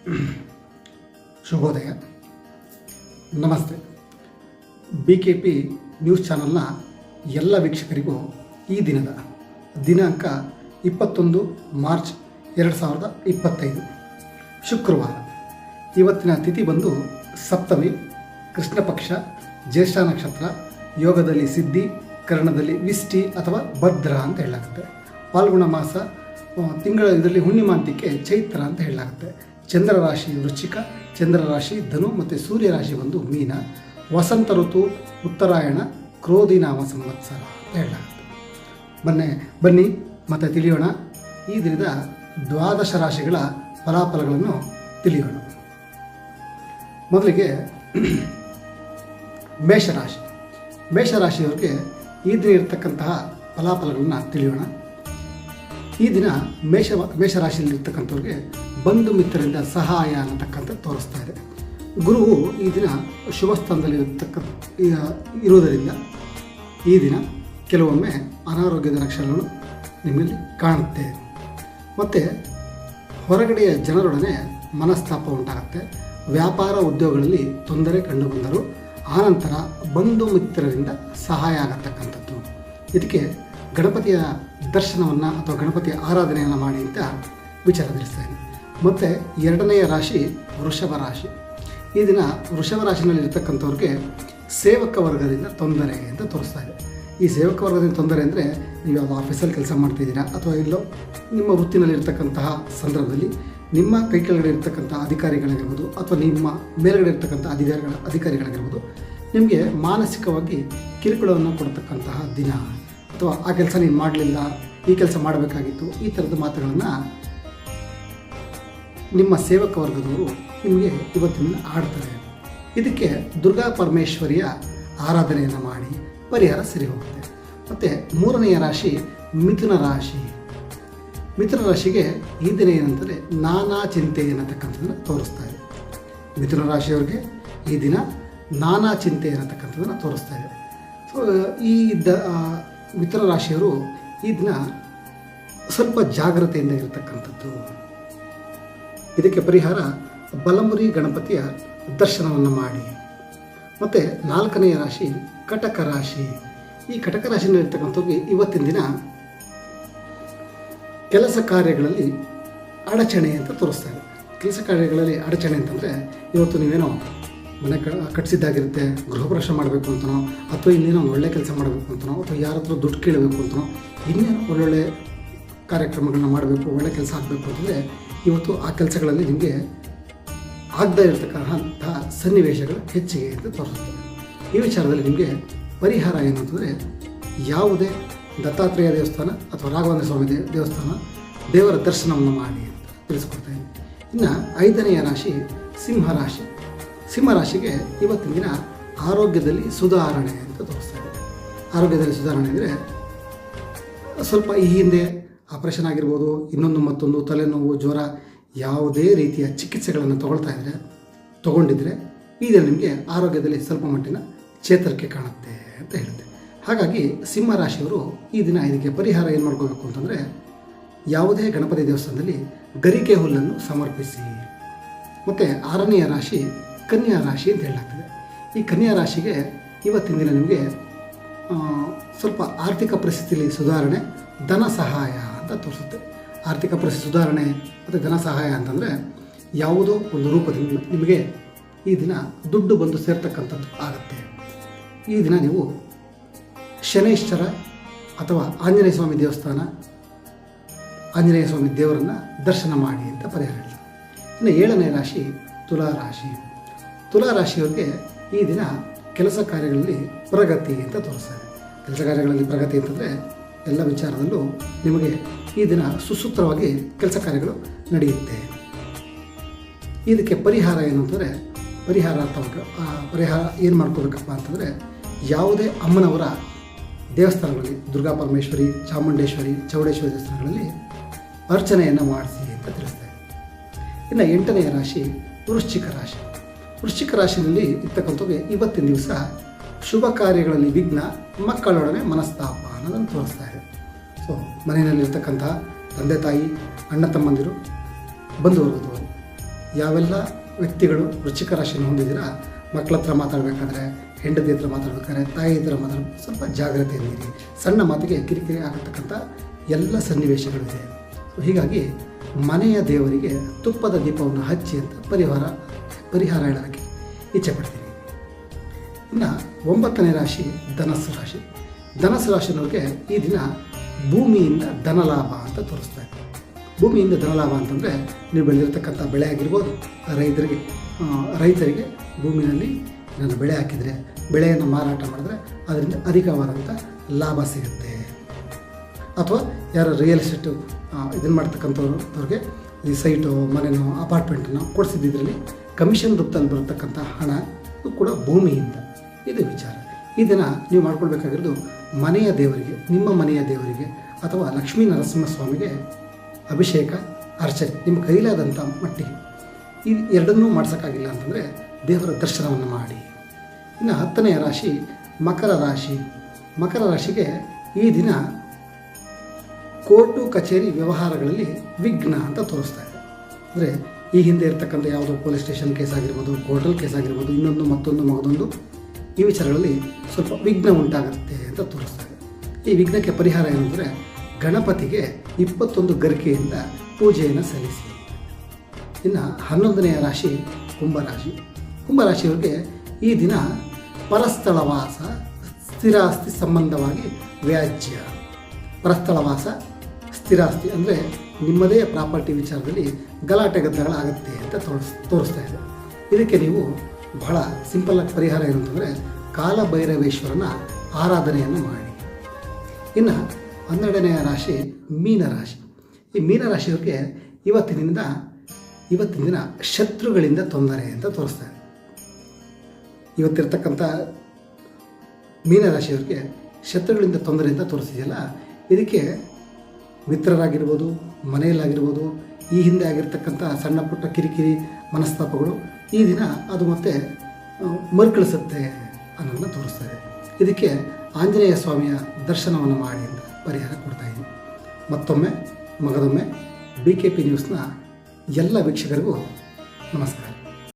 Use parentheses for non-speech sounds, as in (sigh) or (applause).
(clears throat) ಶುಭೋದಯ. ನಮಸ್ತೆ. B K P news ಚಾನಲ್ನ ಎಲ್ಲ ವೀಕ್ಷಕರಿಗೂ ಈ ದಿನದ ದಿನಾಂಕ ಇಪ್ಪತ್ತೊಂದು ಮಾರ್ಚ್ ಎರಡು ಸಾವಿರದ ಇಪ್ಪತ್ತೈದು. ಶುಕ್ರವಾರ. ಇವತ್ತಿನ ತಿಥಿ ಬಂದು ಸಪ್ತಮಿ. ಕೃಷ್ಣ ಪಕ್ಷ, ಜ್ಯೇಷ್ಠ ನಕ್ಷತ್ರ, ಯೋಗದಲ್ಲಿ ಸಿದ್ಧಿ, ಕರ್ಣದಲ್ಲಿ ವಿಷ್ಟಿ ಅಥವಾ ಭದ್ರ ಅಂತ ಹೇಳಲಾಗುತ್ತೆ. ಪಾಲ್ಗುಣ ಮಾಸ ತಿಂಗಳ ಇದರಲ್ಲಿ ಹುಣ್ಣಿಮಾಂತಿಕೆ ಚೈತ್ರ ಅಂತ ಹೇಳಲಾಗುತ್ತೆ. ಚಂದ್ರ ರಾಶಿ ವೃಶ್ಚಿಕ ಚಂದ್ರ ರಾಶಿ ಧನು ಮತ್ತು ಸೂರ್ಯ ರಾಶಿ ಬಂದು ಮೀನ, ವಸಂತ ಋತು, ಉತ್ತರಾಯಣ ಕ್ರೋಧಿನಾಮ ಸಂವತ್ಸರ ಅಂತ ಹೇಳಲಾಗುತ್ತೆ. ಬನ್ನಿ ಬನ್ನಿ, ಮತ್ತು ತಿಳಿಯೋಣ. ಈ ದಿನದ ದ್ವಾದಶ ರಾಶಿಗಳ ಫಲಾಫಲಗಳನ್ನು ತಿಳಿಯೋಣ. ಮೊದಲಿಗೆ (clears throat) ಮೇಷರಾಶಿ. ಮೇಷರಾಶಿಯವರಿಗೆ ಈ ದಿನ ಇರತಕ್ಕಂತಹ ಫಲಾಫಲಗಳನ್ನು ತಿಳಿಯೋಣ. ಈ ದಿನ ಮೇಷ, ಮೇಷರಾಶಿಯಲ್ಲಿರ್ತಕ್ಕಂಥವ್ರಿಗೆ ಬಂಧು ಮಿತ್ರರಿಂದ ಸಹಾಯ ಅನ್ನತಕ್ಕಂಥ ತೋರಿಸ್ತಾ ಇದೆ. ಗುರುವು ಈ ದಿನ ಶುಭ ಸ್ಥಾನದಲ್ಲಿ ಇರತಕ್ಕ ಇರುವುದರಿಂದ ಈ ದಿನ ಕೆಲವೊಮ್ಮೆ ಅನಾರೋಗ್ಯದ ಲಕ್ಷಣಗಳು ನಿಮ್ಮಲ್ಲಿ ಕಾಣುತ್ತೆ. ಮತ್ತು ಹೊರಗಡೆಯ ಜನರೊಡನೆ ಮನಸ್ತಾಪ ಉಂಟಾಗುತ್ತೆ. ವ್ಯಾಪಾರ ಉದ್ಯೋಗಗಳಲ್ಲಿ ತೊಂದರೆ ಕಂಡುಬಂದರು ಆನಂತರ ಬಂಧು ಮಿತ್ರರಿಂದ ಸಹಾಯ ಆಗತಕ್ಕಂಥದ್ದು. ಇದಕ್ಕೆ ಗಣಪತಿಯ ದರ್ಶನವನ್ನು ಅಥವಾ ಗಣಪತಿಯ ಆರಾಧನೆಯನ್ನು ಮಾಡಿ ಅಂತ ವಿಚಾರ ತಿಳಿಸ್ತೇನೆ ಮತ್ತು ಎರಡನೆಯ ರಾಶಿ ವೃಷಭ ರಾಶಿ. ಈ ದಿನ ವೃಷಭ ರಾಶಿನಲ್ಲಿ ಇರ್ತಕ್ಕಂಥವ್ರಿಗೆ ಸೇವಕ ವರ್ಗದಿಂದ ತೊಂದರೆ ಅಂತ ತೋರಿಸ್ತಾ ಇದೆ. ಈ ಸೇವಕ ವರ್ಗದಿಂದ ತೊಂದರೆ ಅಂದರೆ ನೀವು ಯಾವುದೋ ಆಫೀಸಲ್ಲಿ ಕೆಲಸ ಮಾಡ್ತಿದ್ದೀರಾ ಅಥವಾ ಇಲ್ಲೋ ನಿಮ್ಮ ವೃತ್ತಿನಲ್ಲಿರ್ತಕ್ಕಂತಹ ಸಂದರ್ಭದಲ್ಲಿ ನಿಮ್ಮ ಕೈ ಕೆಳಗಡೆ ಇರ್ತಕ್ಕಂಥ ಅಧಿಕಾರಿಗಳಾಗಿರ್ಬೋದು ಅಥವಾ ನಿಮ್ಮ ಮೇಲ್ಗಡೆ ಇರ್ತಕ್ಕಂಥ ಅಧಿಕಾರಿಗಳ ಅಧಿಕಾರಿಗಳಾಗಿರ್ಬೋದು ನಿಮಗೆ ಮಾನಸಿಕವಾಗಿ ಕಿರುಕುಳವನ್ನು ಕೊಡ್ತಕ್ಕಂತಹ ದಿನ. ಅಥವಾ ಆ ಕೆಲಸ ನೀನು ಮಾಡಲಿಲ್ಲ, ಈ ಕೆಲಸ ಮಾಡಬೇಕಾಗಿತ್ತು, ಈ ಥರದ ಮಾತುಗಳನ್ನು ನಿಮ್ಮ ಸೇವಕ ವರ್ಗದವರು ನಿಮಗೆ ಇವತ್ತಿನ ಆಡ್ತಾರೆ. ಇದಕ್ಕೆ ದುರ್ಗಾ ಪರಮೇಶ್ವರಿಯ ಆರಾಧನೆಯನ್ನು ಮಾಡಿ ಪರಿಹಾರ ಸರಿ ಹೋಗುತ್ತೆ. ಮತ್ತು ಮೂರನೆಯ ರಾಶಿ ಮಿಥುನ ರಾಶಿ. ಮಿಥುನ ರಾಶಿಗೆ ಈ ದಿನ ಏನಂದರೆ ನಾನಾ ಚಿಂತೆ ಅನ್ನತಕ್ಕಂಥದ್ದನ್ನು ತೋರಿಸ್ತಾ ಇದೆ. ಮಿಥುನ ರಾಶಿಯವ್ರಿಗೆ ಈ ದಿನ ನಾನಾ ಚಿಂತೆ ಅನ್ನತಕ್ಕಂಥದ್ದನ್ನು ತೋರಿಸ್ತಾ ಇದೆ. ಸೊ ಈ ದ ಮಿಥುನ ರಾಶಿಯವರು ಈ ದಿನ ಸ್ವಲ್ಪ ಜಾಗ್ರತೆಯಿಂದ ಇರತಕ್ಕಂಥದ್ದು. ಇದಕ್ಕೆ ಪರಿಹಾರ ಬಲಮುರಿ ಗಣಪತಿಯ ದರ್ಶನವನ್ನು ಮಾಡಿ. ಮತ್ತು ನಾಲ್ಕನೆಯ ರಾಶಿ ಕಟಕ ರಾಶಿ. ಈ ಕಟಕ ರಾಶಿಯಲ್ಲಿರ್ತಕ್ಕಂಥವ್ರಿಗೆ ಇವತ್ತಿನ ದಿನ ಕೆಲಸ ಕಾರ್ಯಗಳಲ್ಲಿ ಅಡಚಣೆ ಅಂತ ತೋರಿಸ್ತಾರೆ ಕೆಲಸ ಕಾರ್ಯಗಳಲ್ಲಿ ಅಡಚಣೆ ಅಂತಂದರೆ ಇವತ್ತು ನೀವೇನೋ ಮನೆ ಕ ಕಟ್ಟಿಸಿದ್ದಾಗಿರುತ್ತೆ ಗೃಹಪ್ರವೇಶ ಮಾಡಬೇಕು ಅಂತನೋ, ಅಥವಾ ಇನ್ನೇನೋ ಒಂದು ಒಳ್ಳೆ ಕೆಲಸ ಮಾಡಬೇಕು ಅಂತನೋ, ಅಥವಾ ಯಾರ ಹತ್ರ ದುಡ್ಡು ಕೇಳಬೇಕು ಅಂತನೋ, ಇನ್ನೇನೋ ಒಳ್ಳೊಳ್ಳೆ ಕಾರ್ಯಕ್ರಮಗಳನ್ನ ಮಾಡಬೇಕು, ಒಳ್ಳೆ ಕೆಲಸ ಆಗಬೇಕು ಅಂತಂದರೆ, ಇವತ್ತು ಆ ಕೆಲಸಗಳಲ್ಲಿ ನಿಮಗೆ ಆಗದೇ ಇರತಕ್ಕಂಥ ಸನ್ನಿವೇಶಗಳು ಹೆಚ್ಚಿಗೆ ಅಂತ ತೋರಿಸುತ್ತೆ. ಈ ವಿಚಾರದಲ್ಲಿ ನಿಮಗೆ ಪರಿಹಾರ ಏನು ಅಂತಂದರೆ, ಯಾವುದೇ ದತ್ತಾತ್ರೇಯ ದೇವಸ್ಥಾನ ಅಥವಾ ರಾಘವೇಂದ್ರ ಸ್ವಾಮಿ ದೇವಸ್ಥಾನ ದೇವರ ದರ್ಶನವನ್ನು ಮಾಡಿ ಅಂತ ತಿಳಿಸ್ಕೊಡ್ತಾ ಇನ್ನು ಐದನೆಯ ರಾಶಿ ಸಿಂಹರಾಶಿ ಸಿಂಹರಾಶಿಗೆ ಇವತ್ತಿನ ದಿನ ಆರೋಗ್ಯದಲ್ಲಿ ಸುಧಾರಣೆ ಅಂತ ತೋರಿಸ್ತಾ ಇದೆ. ಆರೋಗ್ಯದಲ್ಲಿ ಸುಧಾರಣೆ ಅಂದರೆ ಸ್ವಲ್ಪ ಈ ಹಿಂದೆ ಆಪರೇಷನ್ ಆಗಿರ್ಬೋದು, ಇನ್ನೊಂದು ಮತ್ತೊಂದು ತಲೆನೋವು, ಜ್ವರ, ಯಾವುದೇ ರೀತಿಯ ಚಿಕಿತ್ಸೆಗಳನ್ನು ತಗೊಳ್ತಾ ಇದ್ದರೆ ತಗೊಂಡಿದ್ರೆ ಈ ದಿನ ನಿಮಗೆ ಆರೋಗ್ಯದಲ್ಲಿ ಸ್ವಲ್ಪ ಮಟ್ಟಿನ ಚೇತರಿಕೆ ಕಾಣುತ್ತೆ ಅಂತ ಹೇಳುತ್ತೆ. ಹಾಗಾಗಿ ಸಿಂಹ ರಾಶಿಯವರು ಈ ದಿನ ಇದಕ್ಕೆ ಪರಿಹಾರ ಏನು ಮಾಡ್ಕೋಬೇಕು ಅಂತಂದರೆ, ಯಾವುದೇ ಗಣಪತಿ ದೇವಸ್ಥಾನದಲ್ಲಿ ಗರಿಕೆ ಹುಲ್ಲನ್ನು ಸಮರ್ಪಿಸಿ. ಮತ್ತು ಆರನೆಯ ರಾಶಿ ಕನ್ಯಾ ರಾಶಿ ಅಂತ ಹೇಳಲಾಗ್ತದೆ. ಈ ಕನ್ಯಾ ರಾಶಿಗೆ ಇವತ್ತಿನ ದಿನ ನಿಮಗೆ ಸ್ವಲ್ಪ ಆರ್ಥಿಕ ಪರಿಸ್ಥಿತಿಯಲ್ಲಿ ಸುಧಾರಣೆ, ಧನ ಸಹಾಯ ಅಂತ ತೋರಿಸುತ್ತೆ. ಆರ್ಥಿಕ ಪರಿಸ್ಥಿತಿ ಸುಧಾರಣೆ ಮತ್ತು ಧನ ಸಹಾಯ ಅಂತಂದರೆ ಯಾವುದೋ ಒಂದು ರೂಪದಿಂದ ನಿಮಗೆ ಈ ದಿನ ದುಡ್ಡು ಬಂದು ಸೇರ್ತಕ್ಕಂಥದ್ದು ಆಗುತ್ತೆ. ಈ ದಿನ ನೀವು ಶನೈಶ್ವರ ಅಥವಾ ಆಂಜನೇಯ ಸ್ವಾಮಿ ದೇವಸ್ಥಾನ, ಆಂಜನೇಯ ಸ್ವಾಮಿ ದೇವರನ್ನು ದರ್ಶನ ಮಾಡಿ ಅಂತ ಪರಿಹಾರ ಹೇಳ್ತಾರೆ. ಇನ್ನು ಏಳನೇ ರಾಶಿ ತುಲಾ ರಾಶಿ. ತುಲಾ ರಾಶಿಯವರಿಗೆ ಈ ದಿನ ಕೆಲಸ ಕಾರ್ಯಗಳಲ್ಲಿ ಪ್ರಗತಿ ಅಂತ ತೋರಿಸ್ತಾರೆ. ಕೆಲಸ ಕಾರ್ಯಗಳಲ್ಲಿ ಪ್ರಗತಿ ಅಂತಂದರೆ ಎಲ್ಲ ವಿಚಾರದಲ್ಲೂ ನಿಮಗೆ ಈ ದಿನ ಸುಸೂತ್ರವಾಗಿ ಕೆಲಸ ಕಾರ್ಯಗಳು ನಡೆಯುತ್ತೆ. ಇದಕ್ಕೆ ಪರಿಹಾರ ಏನು ಅಂತಂದರೆ ಪರಿಹಾರಾರ್ಥವಾಗಿ ಆ ಪರಿಹಾರ ಏನು ಮಾಡ್ಕೋಬೇಕಪ್ಪ ಅಂತಂದರೆ, ಯಾವುದೇ ಅಮ್ಮನವರ ದೇವಸ್ಥಾನಗಳಲ್ಲಿ, ದುರ್ಗಾ ಪರಮೇಶ್ವರಿ, ಚಾಮುಂಡೇಶ್ವರಿ, ಚೌಡೇಶ್ವರಿ ದೇವಸ್ಥಾನಗಳಲ್ಲಿ ಅರ್ಚನೆಯನ್ನು ಮಾಡಿಸಿ ಅಂತ ತಿಳಿಸ್ತಾರೆ. ಇನ್ನು ಎಂಟನೆಯ ರಾಶಿ ವೃಶ್ಚಿಕ ರಾಶಿ. ವೃಶ್ಚಿಕ ರಾಶಿಯಲ್ಲಿ ಇರ್ತಕ್ಕಂಥವ್ರಿಗೆ ಇವತ್ತಿನ ದಿವಸ. ಶುಭ ಕಾರ್ಯಗಳಲ್ಲಿ ವಿಘ್ನ, ಮಕ್ಕಳೊಡನೆ ಮನಸ್ತಾಪ ಅನ್ನೋದನ್ನು ತೋರಿಸ್ತಾ ಇದೆ. ಸೊ ಮನೆಯಲ್ಲಿರ್ತಕ್ಕಂಥ ತಂದೆ ತಾಯಿ, ಅಣ್ಣ ತಮ್ಮಂದಿರು ಬಂದು ವರ್ಗದವರು ಯಾವೆಲ್ಲ ವ್ಯಕ್ತಿಗಳು ವೃಶ್ಚಿಕ ರಾಶಿಯನ್ನು ಹೊಂದಿದ್ದೀರಾ? ಮಕ್ಕಳ ಹತ್ರ ಮಾತಾಡಬೇಕಾದ್ರೆ, ಹೆಂಡತಿ ಹತ್ರ ಮಾತಾಡ್ಬೇಕಾದ್ರೆ, ತಾಯಿ ಹತ್ರ ಮಾತಾಡ ಸ್ವಲ್ಪ ಜಾಗ್ರತೆಯಲ್ಲಿರಿ ಸಣ್ಣ ಮಾತಿಗೆ ಕಿರಿಕಿರಿ ಆಗತಕ್ಕಂಥ ಎಲ್ಲ ಸನ್ನಿವೇಶಗಳಿದೆ. ಸೊ ಹೀಗಾಗಿ ಮನೆಯ ದೇವರಿಗೆ ತುಪ್ಪದ ದೀಪವನ್ನು ಹಚ್ಚಿ ಅಂತ ಪರಿಹಾರ ಪರಿಹಾರ ಹೇಳೋದಕ್ಕೆ ಇಚ್ಛೆ ಪಡ್ತೀನಿ. ಇನ್ನು ಒಂಬತ್ತನೇ ರಾಶಿ ಧನಸ್ಸು ರಾಶಿ. ಧನಸ್ಸು ರಾಶಿನವ್ರಿಗೆ ಈ ದಿನ ಭೂಮಿಯಿಂದ ಧನಲಾಭ ಅಂತ ತೋರಿಸ್ತಾ ಇದೆ ಭೂಮಿಯಿಂದ ಧನಲಾಭ ಅಂತಂದರೆ ನೀವು ಬೆಳೆದಿರ್ತಕ್ಕಂಥ ಬೆಳೆ ಆಗಿರ್ಬೋದು, ರೈತರಿಗೆ ರೈತರಿಗೆ ಭೂಮಿಯಲ್ಲಿ ನಾನು ಬೆಳೆ ಹಾಕಿದರೆ, ಬೆಳೆಯನ್ನು ಮಾರಾಟ ಮಾಡಿದ್ರೆ ಅದರಿಂದ ಅಧಿಕವಾದಂಥ ಲಾಭ ಸಿಗುತ್ತೆ. ಅಥವಾ ಯಾರು ರಿಯಲ್ ಎಸ್ಟೇಟು ಇದನ್ನು ಮಾಡ್ತಕ್ಕಂಥವ್ರು, ಅವ್ರಿಗೆ ಈ ಸೈಟು ಮನೆನೋ ಅಪಾರ್ಟ್ಮೆಂಟನ್ನು ಕೊಡಿಸಿದ್ರಲ್ಲಿ ಕಮಿಷನ್ ರೂಪದಲ್ಲಿ ಬರತಕ್ಕಂಥ ಹಣ ಕೂಡ ಭೂಮಿಯಿಂದ. ಇದು ವಿಚಾರ. ಇದನ್ನು ನೀವು ಮಾಡ್ಕೊಳ್ಬೇಕಾಗಿರೋದು ಮನೆಯ ದೇವರಿಗೆ, ನಿಮ್ಮ ಮನೆಯ ದೇವರಿಗೆ ಅಥವಾ ಲಕ್ಷ್ಮೀ ನರಸಿಂಹಸ್ವಾಮಿಗೆ ಅಭಿಷೇಕ, ಅರ್ಚನೆ, ನಿಮ್ಮ ಕೈಲಾದಂಥ ಮಟ್ಟಿ ಈ ಎರಡನ್ನೂ ಮಾಡ್ಸೋಕ್ಕಾಗಿಲ್ಲ ಅಂತಂದರೆ ದೇವರ ದರ್ಶನವನ್ನು ಮಾಡಿ. ಇನ್ನು ಹತ್ತನೆಯ ರಾಶಿ ಮಕರ ರಾಶಿ. ಮಕರ ರಾಶಿಗೆ ಈ ದಿನ ಕೋರ್ಟು, ಕಚೇರಿ ವ್ಯವಹಾರಗಳಲ್ಲಿ ವಿಘ್ನ ಅಂತ ತೋರಿಸ್ತಾ ಇದೆ. ಅಂದರೆ ಈ ಹಿಂದೆ ಇರತಕ್ಕಂಥ ಯಾವುದೋ ಪೊಲೀಸ್ ಸ್ಟೇಷನ್ ಕೇಸ್ ಆಗಿರ್ಬೋದು ಕೋರ್ಟಲ್ ಕೇಸ್ ಆಗಿರ್ಬೋದು, ಇನ್ನೊಂದು ಮತ್ತೊಂದು ಮಗದೊಂದು, ಈ ವಿಚಾರಗಳಲ್ಲಿ ಸ್ವಲ್ಪ ವಿಘ್ನ ಉಂಟಾಗುತ್ತೆ ಅಂತ ತೋರಿಸ್ತಾರೆ. ಈ ವಿಘ್ನಕ್ಕೆ ಪರಿಹಾರ ಏನಂದರೆ ಗಣಪತಿಗೆ ಇಪ್ಪತ್ತೊಂದು ಗರಿಕೆಯಿಂದ ಪೂಜೆಯನ್ನು ಸಲ್ಲಿಸಿ. ಇನ್ನು ಹನ್ನೊಂದನೆಯ ರಾಶಿ ಕುಂಭರಾಶಿ. ಕುಂಭರಾಶಿಯವರಿಗೆ ಈ ದಿನ ಪರಸ್ಥಳವಾಸ, ಸ್ಥಿರಾಸ್ತಿ ಸಂಬಂಧವಾಗಿ ವ್ಯಾಜ್ಯ. ಪರಸ್ಥಳವಾಸ, ಸ್ಥಿರಾಸ್ತಿ ಅಂದರೆ ನಿಮ್ಮದೇ ಪ್ರಾಪರ್ಟಿ ವಿಚಾರದಲ್ಲಿ ಗಲಾಟೆ ಗದ್ದಗಳಾಗುತ್ತೆ ಅಂತ ತೋರಿಸ್, ತೋರಿಸ್ತಾ ಇದೆ. ಇದಕ್ಕೆ ನೀವು ಬಹಳ ಸಿಂಪಲ್ಲಾಗಿ ಪರಿಹಾರ ಏನಂತಂದರೆ ಕಾಲಭೈರವೇಶ್ವರನ ಆರಾಧನೆಯನ್ನು ಮಾಡಿ. ಇನ್ನು ಹನ್ನೆರಡನೆಯ ರಾಶಿ ಮೀನರಾಶಿ ಈ ಮೀನರಾಶಿಯವ್ರಿಗೆ ಇವತ್ತಿನಿಂದ, ಇವತ್ತಿನ ದಿನ ಶತ್ರುಗಳಿಂದ ತೊಂದರೆ ಅಂತ ತೋರಿಸ್ತಾ ಇದೆ. ಇವತ್ತಿರ್ತಕ್ಕಂಥ ಮೀನರಾಶಿಯವ್ರಿಗೆ ಶತ್ರುಗಳಿಂದ ತೊಂದರೆ ಅಂತ ತೋರಿಸಿದೆಯಲ್ಲ, ಇದಕ್ಕೆ ಮಿತ್ರರಾಗಿರ್ಬೋದು, ಮನೆಯಲ್ಲಾಗಿರ್ಬೋದು, ಈ ಹಿಂದೆ ಆಗಿರ್ತಕ್ಕಂಥ ಸಣ್ಣ ಪುಟ್ಟ ಕಿರಿಕಿರಿ ಮನಸ್ತಾಪಗಳು ಈ ದಿನ ಅದು ಮತ್ತೆ ಮರುಕಳಿಸುತ್ತೆ ಅನ್ನೋದನ್ನ ತೋರಿಸ್ತಾ ಇದೆ ಇದಕ್ಕೆ ಆಂಜನೇಯ ಸ್ವಾಮಿಯ ದರ್ಶನವನ್ನು ಮಾಡಿ ಅಂತ ಪರಿಹಾರ ಕೊಡ್ತಾ ಇದ್ದೀನಿ. ಮತ್ತೊಮ್ಮೆ, ಮಗದೊಮ್ಮೆ ಬಿ ಕೆ ಪಿ ನ್ಯೂಸ್ನ ಎಲ್ಲ ವೀಕ್ಷಕರಿಗೂ ನಮಸ್ಕಾರ.